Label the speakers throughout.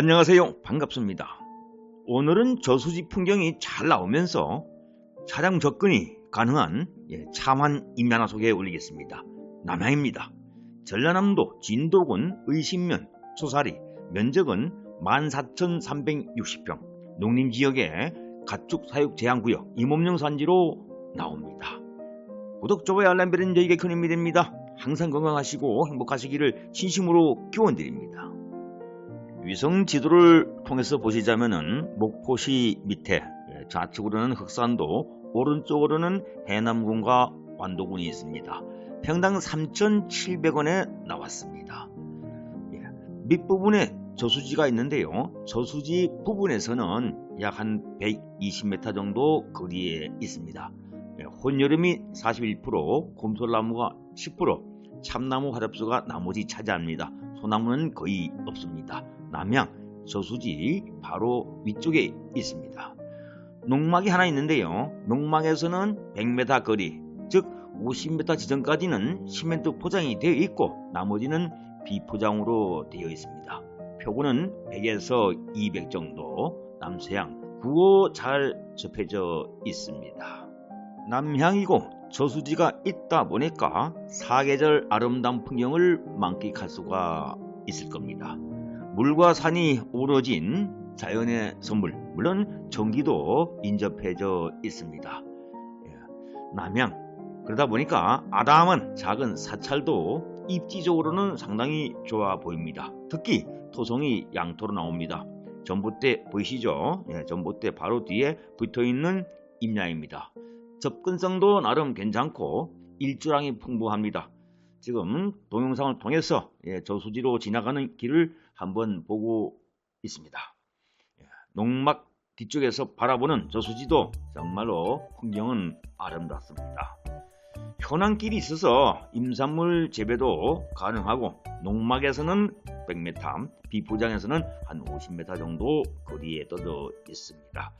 Speaker 1: 안녕하세요. 반갑습니다. 오늘은 저수지 풍경이 잘 나오면서 차량 접근이 가능한 예, 참한 임야나 소개해 올리겠습니다. 남양입니다. 전라남도 진도군 의신면 소사리 면적은 14,360평 농림지역의 가축 사육 제한구역 임업용 산지로 나옵니다. 구독, 좋아요, 알람 배는 저에게 큰 힘이 됩니다. 항상 건강하시고 행복하시기를 진심으로 기원드립니다. 위성 지도를 통해서 보시자면은 목포시 밑에 예, 좌측으로는 흑산도, 오른쪽으로는 해남군과 완도군이 있습니다. 평당 3,700원에 나왔습니다. 예, 밑부분에 저수지가 있는데요. 저수지 부분에서는 약 한 120m 정도 거리에 있습니다. 예, 혼여름이 41%, 곰솔나무가 10%, 참나무 화렵수가 나머지 차지합니다. 소나무는 거의 없습니다. 남양 저수지 바로 위쪽에 있습니다. 농막이 하나 있는데요. 농막에서는 100m 거리, 즉 50m 지점까지는 시멘트 포장이 되어 있고 나머지는 비포장으로 되어 있습니다. 표고는 100에서 200 정도, 남서양, 구호 잘 접해져 있습니다. 남향이고 저수지가 있다 보니까 사계절 아름다운 풍경을 만끽할 수가 있을 겁니다. 물과 산이 우러진 자연의 선물, 물론 전기도 인접해져 있습니다. 예, 남양, 그러다 보니까 아담한 작은 사찰도 입지적으로는 상당히 좋아 보입니다. 특히 토성이 양토로 나옵니다. 전봇대 보이시죠? 예, 전봇대 바로 뒤에 붙어있는 임야입니다. 접근성도 나름 괜찮고 일주량이 풍부합니다. 지금 동영상을 통해서 예, 저수지로 지나가는 길을 한번 보고 있습니다. 예, 농막 뒤쪽에서 바라보는 저수지도 정말로 풍경은 아름답습니다. 현안길이 있어서 임산물 재배도 가능하고 농막에서는 100m, 비포장에서는 한 50m 정도 거리에 떠져 있습니다.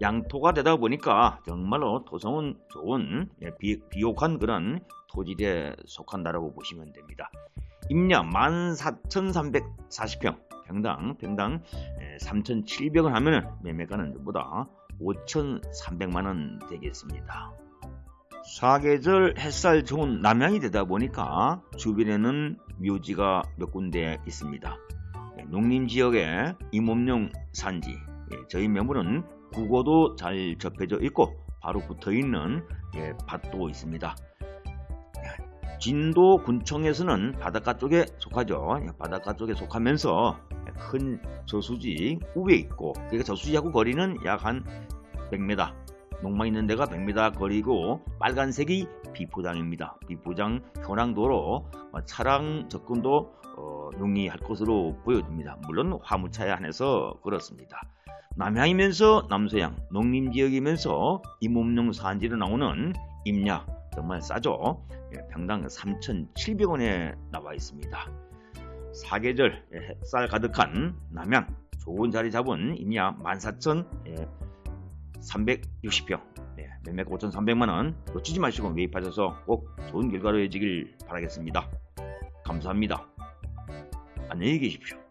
Speaker 1: 양토가 되다 보니까 정말로 토성은 좋은 예, 비, 비옥한 그런 토지에 속한다라고 보시면 됩니다. 임야 14,340평, 평당 평당 3,700원 하면은 매매가는 전보다 5,300만 원 되겠습니다. 사계절 햇살 좋은 남양이 되다 보니까 주변에는 묘지가 몇 군데 있습니다. 예, 농림지역의 임업용 산지, 예, 저희 매물은 국어도 잘 접해져 있고 바로 붙어있는 예, 밭도 있습니다. 진도 군청에서는 바닷가 쪽에 속하죠. 바닷가 쪽에 속하면서 큰 저수지 우에 있고 그러니까 저수지하고 거리는 약 한 100m 농막 있는 데가 100m 거리고 빨간색이 비포장입니다. 비포장 현황도로 차량 접근도 어, 용이할 것으로 보여집니다. 물론 화물차에 한해서 그렇습니다. 남향이면서 남서양, 농림지역이면서 임업용 산지로 나오는 임야 정말 싸죠. 예, 평당 3,700원에 나와 있습니다. 사계절 예, 햇살 가득한 남양 좋은 자리 잡은 임야 14,360평 네, 매매가 5,300만원 놓치지 마시고 매입하셔서 꼭 좋은 결과로 이어지길 바라겠습니다. 감사합니다. 안녕히 계십시오.